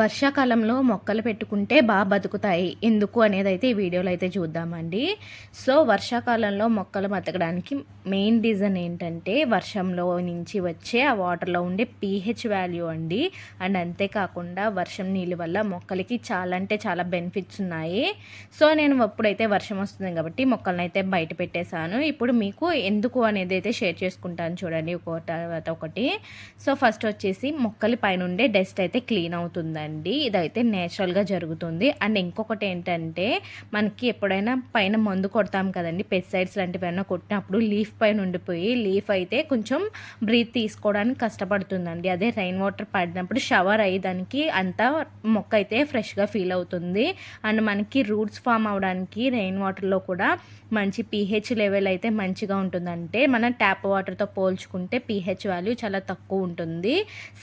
వర్షాకాలంలో మొక్కలు పెట్టుకుంటే బాగా బతుకుతాయి. ఎందుకు అనేది అయితే ఈ వీడియోలో అయితే చూద్దామండి. సో వర్షాకాలంలో మొక్కలు బతకడానికి మెయిన్ రీజన్ ఏంటంటే వర్షంలో నుంచి వచ్చే ఆ వాటర్లో ఉండే పీహెచ్ వాల్యూ అండి. అండ్ అంతేకాకుండా వర్షం నీళ్ళ వల్ల మొక్కలకి చాలా అంటే చాలా బెనిఫిట్స్ ఉన్నాయి. సో నేను ఎప్పుడైతే వర్షం వస్తుంది కాబట్టి మొక్కలను అయితే బయట పెట్టేశాను. ఇప్పుడు మీకు ఎందుకు అనేది అయితే షేర్ చేసుకుంటాను చూడండి. ఒక తర్వాత ఒకటి. సో ఫస్ట్ వచ్చేసి మొక్కల పైన ఉండే డస్ట్ అయితే క్లీన్ అవుతుంది ఉంటుందండి. ఇదైతే నేచురల్గా జరుగుతుంది. అండ్ ఇంకొకటి ఏంటంటే మనకి ఎప్పుడైనా పైన మందు కొడతాం కదండి పెస్టిసైడ్స్ లాంటివి ఏమైనా కొట్టినప్పుడు లీఫ్ పైన ఉండిపోయి లీఫ్ అయితే కొంచెం బ్రీత్ తీసుకోవడానికి కష్టపడుతుందండి. అదే రైన్ వాటర్ పడినప్పుడు షవర్ అయ్యేదానికి అంతా మొక్క అయితే ఫ్రెష్గా ఫీల్ అవుతుంది. అండ్ మనకి రూట్స్ ఫామ్ అవడానికి రెయిన్ వాటర్లో కూడా మంచి పీహెచ్ లెవెల్ అయితే మంచిగా ఉంటుందంటే మన ట్యాప్ వాటర్తో పోల్చుకుంటే పీహెచ్ వాల్యూ చాలా తక్కువ ఉంటుంది.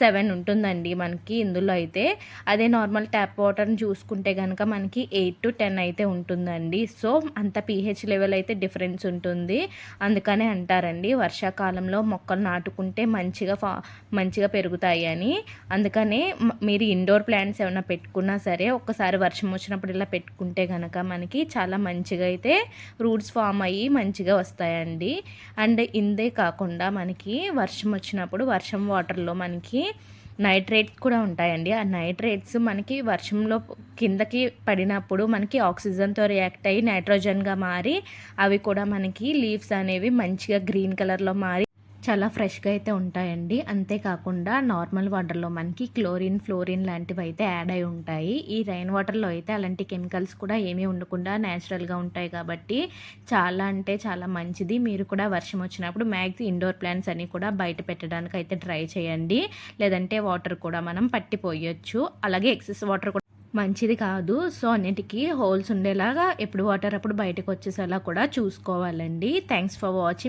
సెవెన్ ఉంటుందండి మనకి ఇందులో అయితే. అదే నార్మల్ ట్యాప్ వాటర్ని చూసుకుంటే కనుక మనకి ఎయిట్ టు టెన్ అయితే ఉంటుందండి. సో అంత పీహెచ్ లెవెల్ అయితే డిఫరెన్స్ ఉంటుంది. అందుకనే అంటారండి వర్షాకాలంలో మొక్కలు నాటుకుంటే మంచిగా ఫా మంచిగా పెరుగుతాయి అని. అందుకనే మీరు ఇండోర్ ప్లాంట్స్ ఏమైనా పెట్టుకున్నా సరే ఒక్కసారి వర్షం వచ్చినప్పుడు ఇలా పెట్టుకుంటే కనుక మనకి చాలా మంచిగా అయితే రూట్స్ ఫామ్ అయ్యి మంచిగా వస్తాయండి. అండ్ ఇందే కాకుండా మనకి వర్షం వచ్చినప్పుడు వర్షం వాటర్లో మనకి నైట్రేట్ కూడా ఉంటాయండి. ఆ నైట్రేట్స్ మనకి వర్షంలో కిందకి పడినప్పుడు మనకి ఆక్సిజన్తో రియాక్ట్ అయ్యి నైట్రోజన్గా మారి అవి కూడా మనకి లీవ్స్ అనేవి మంచిగా గ్రీన్ కలర్లో మారి చాలా ఫ్రెష్గా అయితే ఉంటాయండి. అంతేకాకుండా నార్మల్ వాటర్లో మనకి క్లోరిన్ ఫ్లోరిన్ లాంటివి అయితే యాడ్ అయి ఉంటాయి. ఈ రైన్ వాటర్లో అయితే అలాంటి కెమికల్స్ కూడా ఏమీ ఉండకుండా న్యాచురల్గా ఉంటాయి కాబట్టి చాలా అంటే చాలా మంచిది. మీరు కూడా వర్షం వచ్చినప్పుడు మ్యాక్స్ ఇండోర్ ప్లాంట్స్ అని కూడా బయట పెట్టడానికి అయితే ట్రై చేయండి. లేదంటే వాటర్ కూడా మనం పట్టిపోయొచ్చు. అలాగే ఎక్సెస్ వాటర్ కూడా మంచిది కాదు. సో అన్నిటికీ హోల్స్ ఉండేలాగా ఎప్పుడు వాటర్ అప్పుడు బయటకు వచ్చేసేలా కూడా చూసుకోవాలండి. Thanks for watching.